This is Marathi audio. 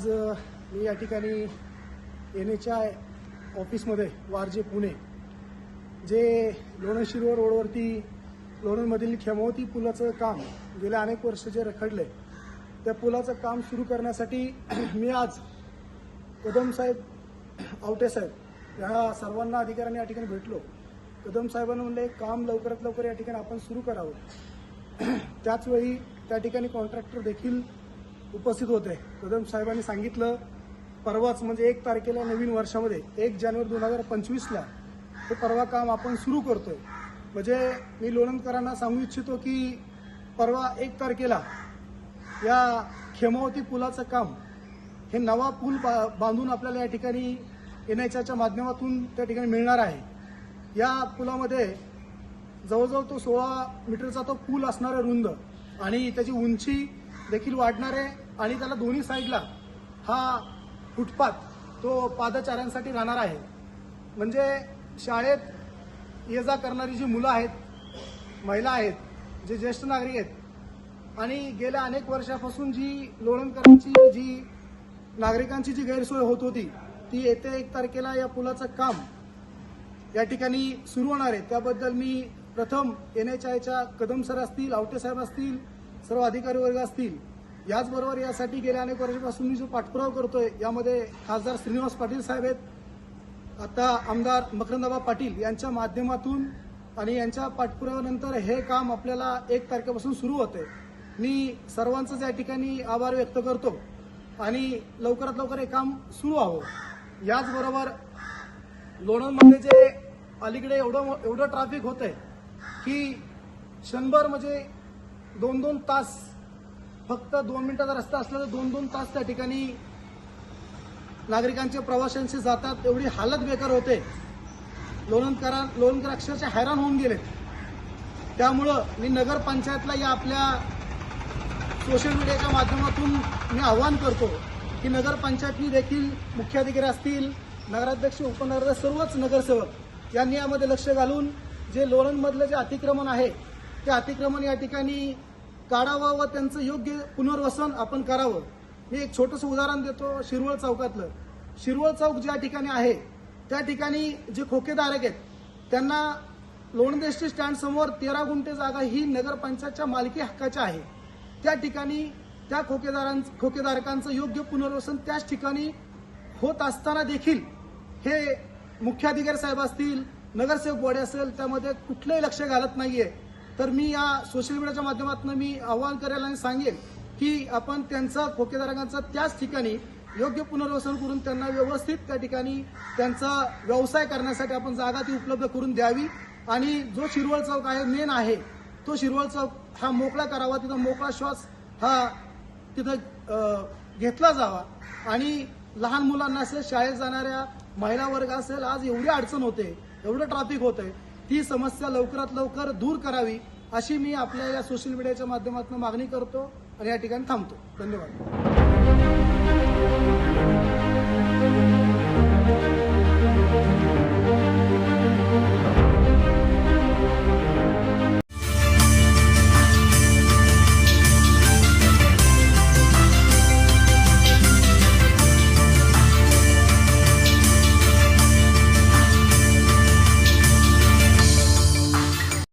आज मी या ठिकाणी एन एच आय ऑफिसमध्ये वारजे पुणे जे लोणंद शिरोळ रोडवरती लोणंदमधील खेमावती पुलाचं काम गेल्या अनेक वर्ष जे रखडले त्या पुलाचं काम सुरू करण्यासाठी मी आज कदम साहेब ह्या सर्वांना अधिकाऱ्यांनी या ठिकाणी भेटलो. कदमसाहेबांना म्हणले काम लवकरात लवकर या ठिकाणी आपण सुरू करावं. त्याचवेळी त्या ठिकाणी कॉन्ट्रॅक्टर देखील उपस्थित होते. कदम साहेबांनी सांगितलं परवाच म्हणजे एक तारखेला नवीन वर्षामध्ये एक जानेवारी दोन हजार पंचवीसला हे परवा काम आपण सुरू करतोय. म्हणजे मी लोणंदकरांना सांगू इच्छितो की परवा एक तारखेला या खेमावती पुलाचं काम हे नवा पूल बा बांधून आपल्याला या ठिकाणी एन एच आयच्या माध्यमातून त्या ठिकाणी मिळणार आहे. या पुलामध्ये जवळजवळ तो सोळा मीटरचा तो पूल असणार आहे रुंद आणि त्याची उंची देखील वाढणार आहे. आणि त्याला दोन्ही साईडला हा फुटपाथ तो पादचाऱ्यांसाठी राहणार आहे. म्हणजे शाळेत ये जा करणारी जी मुलं आहेत महिला आहेत जे ज्येष्ठ नागरिक आहेत आणि गेल्या अनेक वर्षापासून जी लोणंदकरांची जी नागरिकांची जी गैरसोय होत होती ती येते एक तारखेला या पुलाचं काम या ठिकाणी सुरू होणार आहे. त्याबद्दल मी प्रथम एन एच आयच्या कदम सर असतील आवटे साहेब असतील सर्व अधिकारी वर्ग असतील याचबरोबर यासाठी गेल्या अनेक वर्षापासून मी जो पाठपुरावा करतोय यामध्ये खासदार श्रीनिवास पाटील साहेब आहेत. आता आमदार मकरंदाबा पाटील यांच्या माध्यमातून आणि यांच्या पाठपुराव्यानंतर हे काम आपल्याला एक तारखेपासून सुरू होतंय. मी सर्वांचंच या ठिकाणी आभार व्यक्त करतो आणि लवकरात लवकर हे काम सुरू व्हावं. याचबरोबर लोणंदमध्ये जे अलीकडे एवढं एवढं ट्रॅफिक होतंय की क्षणभर म्हणजे दोन दोन तास फक्त दोन मिनिटाचा रस्ता असला तर दोन दोन तास त्या ठिकाणी नागरिकांचे प्रवाशांशी जातात. एवढी हालत बेकार होते. लोणंदकरा लोणंदकर अक्षरशः हैराण होऊन गेले. त्यामुळं मी नगरपंचायतला या आपल्या सोशल मीडियाच्या माध्यमातून मी आवाहन करतो की नगरपंचायतनी देखील मुख्याधिकारी असतील नगराध्यक्ष उपनगराध्यक्ष सर्वच नगरसेवक यांनी यामध्ये लक्ष घालून जे लोणंदमधलं जे अतिक्रमण आहे ते अतिक्रमण या ठिकाणी काढावं व त्यांचं योग्य पुनर्वसन आपण करावं. मी एक छोटंसं उदाहरण देतो शिरवळ चौकातलं. शिरवळ चौक ज्या ठिकाणी आहे त्या ठिकाणी जे खोकेधारक आहेत त्यांना लोणदेशी स्टँड समोर तेरा गुंठे जागा ही नगरपंचायतच्या मालकी हक्काच्या आहे. त्या ठिकाणी त्या खोकेदारां खोकेधारकांचं योग्य पुनर्वसन त्याच ठिकाणी होत असताना देखील हे मुख्याधिकारी साहेब असतील नगरसेवक बॉडी असेल त्यामध्ये कुठलंही लक्ष घालत नाहीये. तर मी या सोशल मीडियाच्या माध्यमातून मी आवाहन करेल आणि सांगेन की आपण त्यांचा खोकेधारकांचा त्याच ठिकाणी योग्य पुनर्वसन करून त्यांना व्यवस्थित त्या ठिकाणी त्यांचा व्यवसाय करण्यासाठी आपण जागा ती उपलब्ध करून द्यावी. आणि जो शिरवळ चौक आहे मेन आहे तो शिरवळ चौक हा मोकळा करावा. तिथं मोकळा श्वास हा तिथं घेतला जावा. आणि लहान मुलांना असेल शाळेत जाणाऱ्या महिला वर्ग असेल आज एवढी अडचण होते एवढं ट्रॅफिक होतंय. ही समस्या लवकरात लवकर दूर करावी अशी मी आपल्या या सोशल मीडियाच्या माध्यमातून मागणी करतो आणि या ठिकाणी थांबतो. धन्यवाद.